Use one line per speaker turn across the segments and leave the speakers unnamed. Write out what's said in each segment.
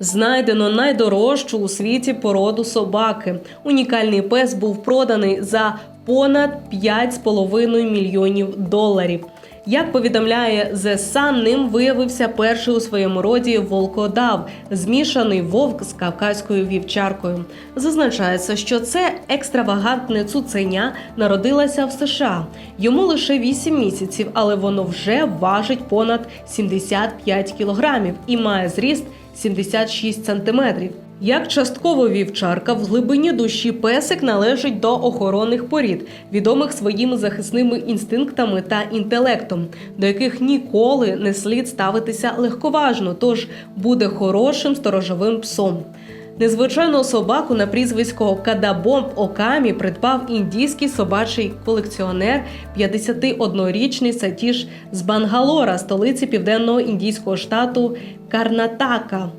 Знайдено найдорожчу у світі породу собаки. Унікальний пес був проданий за понад 5,5 мільйонів доларів. Як повідомляє The Sun, ним виявився перший у своєму роді волкодав, змішаний вовк з кавказькою вівчаркою. Зазначається, що це екстравагантне цуценя народилося в США. Йому лише 8 місяців, але воно вже важить понад 75 кілограмів і має зріст 76 сантиметрів. Як частково вівчарка в глибині душі песик належить до охоронних порід, відомих своїми захисними інстинктами та інтелектом, до яких ніколи не слід ставитися легковажно, тож буде хорошим сторожовим псом. Незвичайну собаку на прізвисько Кадабомб Окамі придбав індійський собачий колекціонер 51-річний Сатіш з Бангалора, столиці південного індійського штату Карнатака.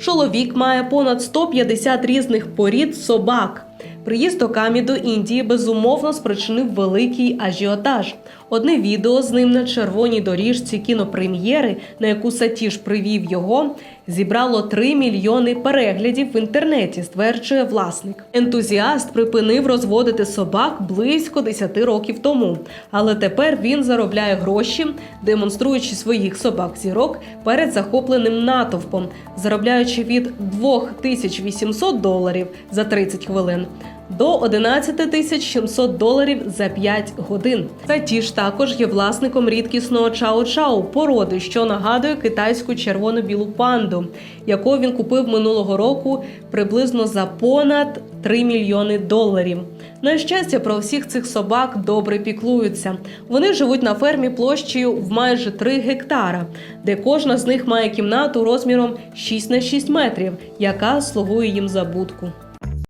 Чоловік має понад 150 різних порід собак. Приїзд Окамі до Індії безумовно спричинив великий ажіотаж. Одне відео з ним на червоній доріжці кінопрем'єри, на яку Сатіш привів його, зібрало 3 мільйони переглядів в інтернеті, стверджує власник. Ентузіаст припинив розводити собак близько 10 років тому, але тепер він заробляє гроші, демонструючи своїх собак зірок перед захопленим натовпом, заробляючи від 2800 доларів за 30 хвилин до 11 тисяч 700 доларів за 5 годин. Сатіш також є власником рідкісного чао-чао породи, що нагадує китайську червоно-білу панду, яку він купив минулого року приблизно за понад 3 мільйони доларів. На щастя, про всіх цих собак добре піклуються. Вони живуть на фермі площею в майже 3 гектара, де кожна з них має кімнату розміром 6 на 6 метрів, яка слугує їм за будку.